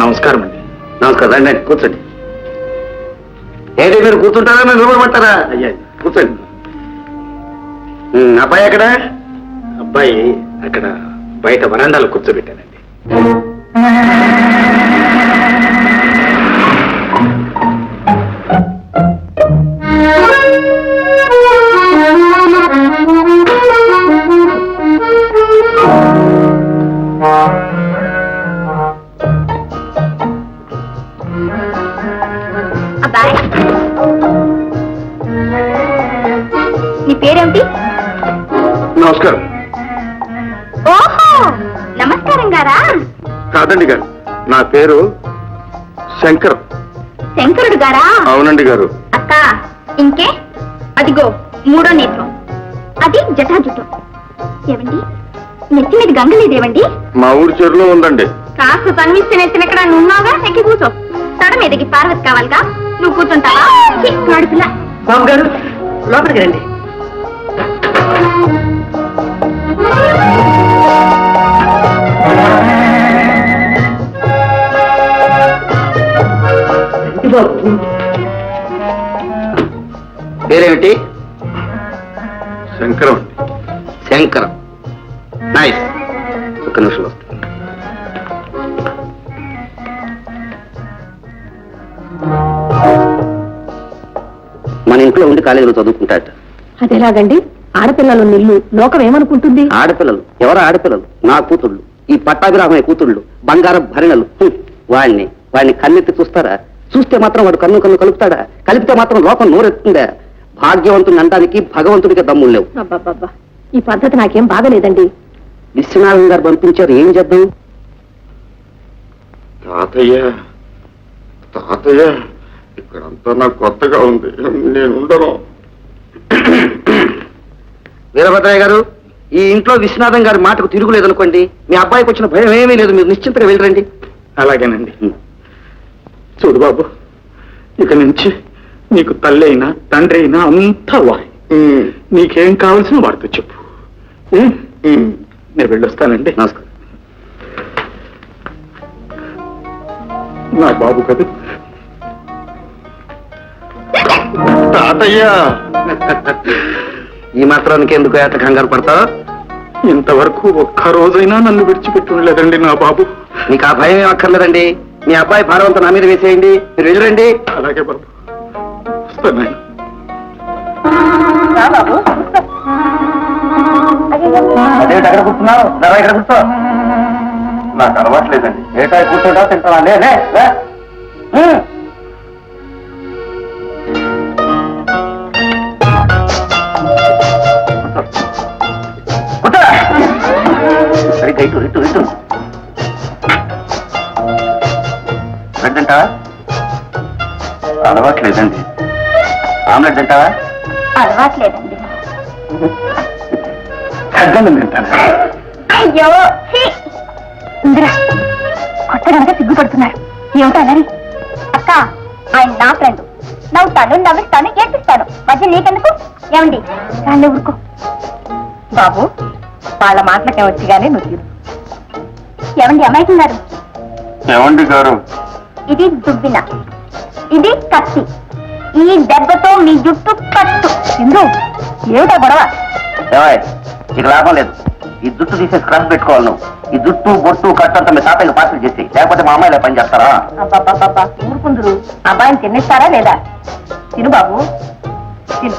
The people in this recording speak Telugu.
నమస్కారం అండి. నమస్కారం. రండి రండి, కూర్చోండి. ఏంటి మీరు కూర్చుంటారా? మీరు నిలబడమంటారా అయ్యా కూర్చోండి. అబ్బాయి ఎక్కడ? అబ్బాయి అక్కడ బయట వరండాలో కూర్చోబెట్టానండి పేరేమిటి నమస్కారం. ఓహో నమస్కారం గారా? కాదండి గారు నా పేరు శంకర్. శంకరుడు గారా? అవునండి గారు. అక్క ఇంకే? అదిగో మూడో నేత్రం. అది జటాజుటం. ఏవండి? నెత్తి మీద గంగ లేదేవండి? మా ఊరి చెరులో ఉందండి. కాస్త తన్విస్తే నెత్తిన ఎక్కడ నున్నాగా ఎక్కి కూర్చో. తడ మీదకి పార్వతి కావాలిగా. నువ్వు కూర్చుంటావా? ఛీ, నడుపులా బాబు గారు లోపలికి రండి. పేరేమిటి? శంకరం. శంకర్. నైస్ ఒక్క నిమిషం. వస్తాను మన ఇంట్లో ఉండి కాలేజీలో చదువుకుంటాట అదెలాగండి ఆడపిల్లలు నిల్లు లోకం ఏమనుకుంటుంది? ఆడపిల్లలు. ఎవరు ఆడపిల్లలు? నా కూతుళ్ళు. ఈ పట్టాభిరామయ్య కూతుళ్ళు. బంగారం భరిణలు. వాణ్ణి. వాణ్ణి కన్నెత్తి చూస్తారా? చూస్తే మాత్రం వాడు కన్ను కన్ను కలుపుతాడా? కలిపితే మాత్రం లోకం నోరెత్తుందా? భాగ్యవంతుని అనడానికి భగవంతుడికి దమ్ములు లేవు. అబ్బబ్బబ్బా. ఈ పద్ధతి నాకేం బాగలేదండి విశ్వనాథం గారు పంపించారు ఏం చేద్దాం? తాతయ్య తాతయ్య ఇక్కడంతా నాకు కొత్తగా ఉంది. నేను ఉండను. వీరభద్రయ్య గారు ఈ ఇంట్లో విశ్వనాథం గారి మాటకు తిరుగులేదనుకోండి మీ అబ్బాయికి వచ్చిన భయం ఏమీ లేదు. మీరు నిశ్చింతగా వెళ్ళరండి. అలాగేనండి. చూడు బాబు ఇక నుంచి నీకు తల్లి అయినా తండ్రి అయినా అంతా వాయి ఉమ్, నీకేం కావాల్సిన వాడితో చెప్పు. నేను వెళ్ళొస్తానండి. నమస్కారం. నా బాబు కదా. తాతయ్య! ఈ మాత్రానికి ఎందుకు ఏట కంగారు పడతావు? ఇంతవరకు ఒక్క రోజైనా నన్ను విడిచిపెట్టి ఉండలేదండి నా బాబు. మీకు ఆ భయం అక్కర్లేదండి. మీ అబ్బాయి భారవంతం నా మీద వేసేయండి. మీరు వెళ్ళరండి. అలాగే బాబు. వస్తాను అదేమిటి అక్కడ కూర్చున్నావు. నరా ఇక్కడ కూర్చో. నాకు అలవాట్లేదండి. ఏటా కూర్చోటా తింటావా? లే లే, ఇటు ఇటు. బ్రెడ్ తింటావా అలవాట్లేదండి ఆమ్లెట్ తింటావా? అలవాట్లేదండి తగ్గండి తింటాను. అయ్యో! ఇందిరా కొత్తగా సిగ్గుపడుతున్నారు. ఏమిటో అలరి? అక్క ఆయన నా ఫ్రెండ్ నవ్వుతాను నవ్విస్తాను ఏడ్పిస్తాను. మధ్య నీకెందుకు? ఏమండి? రాళ్ళు ఊరుకో. బాబు వాళ్ళ మాటలకే వచ్చి గానీ నువ్వు. ఏమండి అమ్మాయికున్నారు ఏమండి గారు? ఇది దుబ్బిన. ఇది కత్తి. ఈ దెబ్బతో మీ జుట్టు కట్టు. ఇందు ఏమిటా గొడవ? ఇక లాభం లేదు. ఈ జుట్టు తీసేసి క్రష్ పెట్టుకోవాలి నువ్వు. ఈ జుట్టు బొట్టు కట్టంతా మీ తాతయ్య పాత్ర చేసి. లేకపోతే మా అమ్మాయిలా పని చేస్తారా? ఊరుకుందరు. అబ్బాయిని తినేస్తారా లేదా? తిను బాబు. తిను.